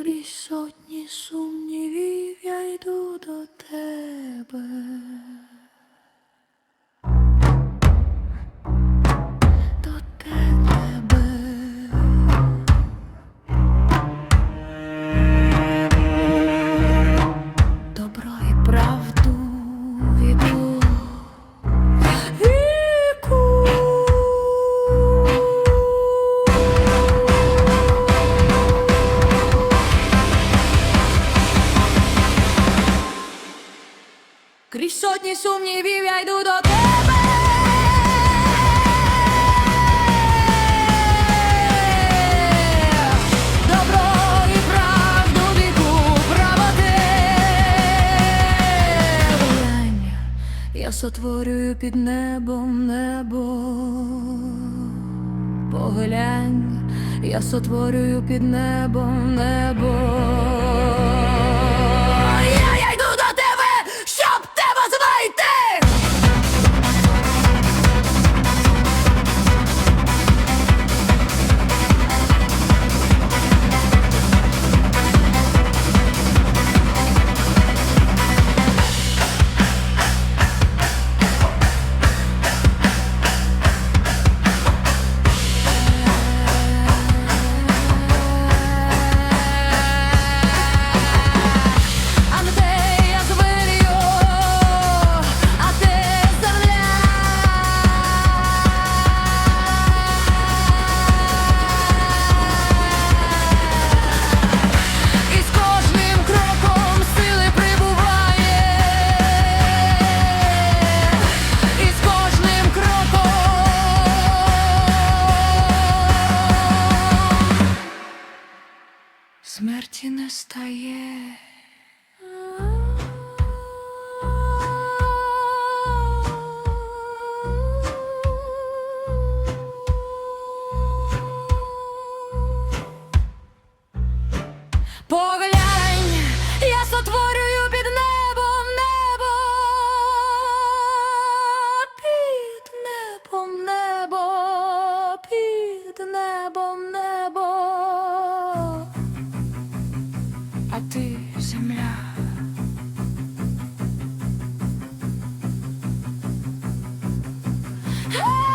Cristo. Крізь сотні сумнівів я йду до тебе. Я сотворюю під небом небо, поглянь, я сотворюю під небом небо. настає. Погляд земля. Крізь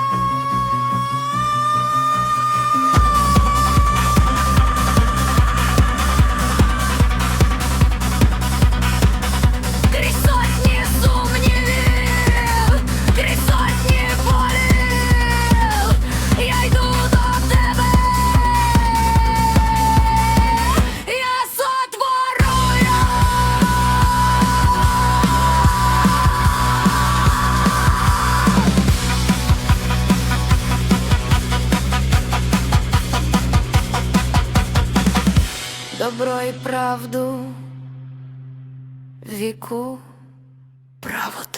Добро і правду віку правду.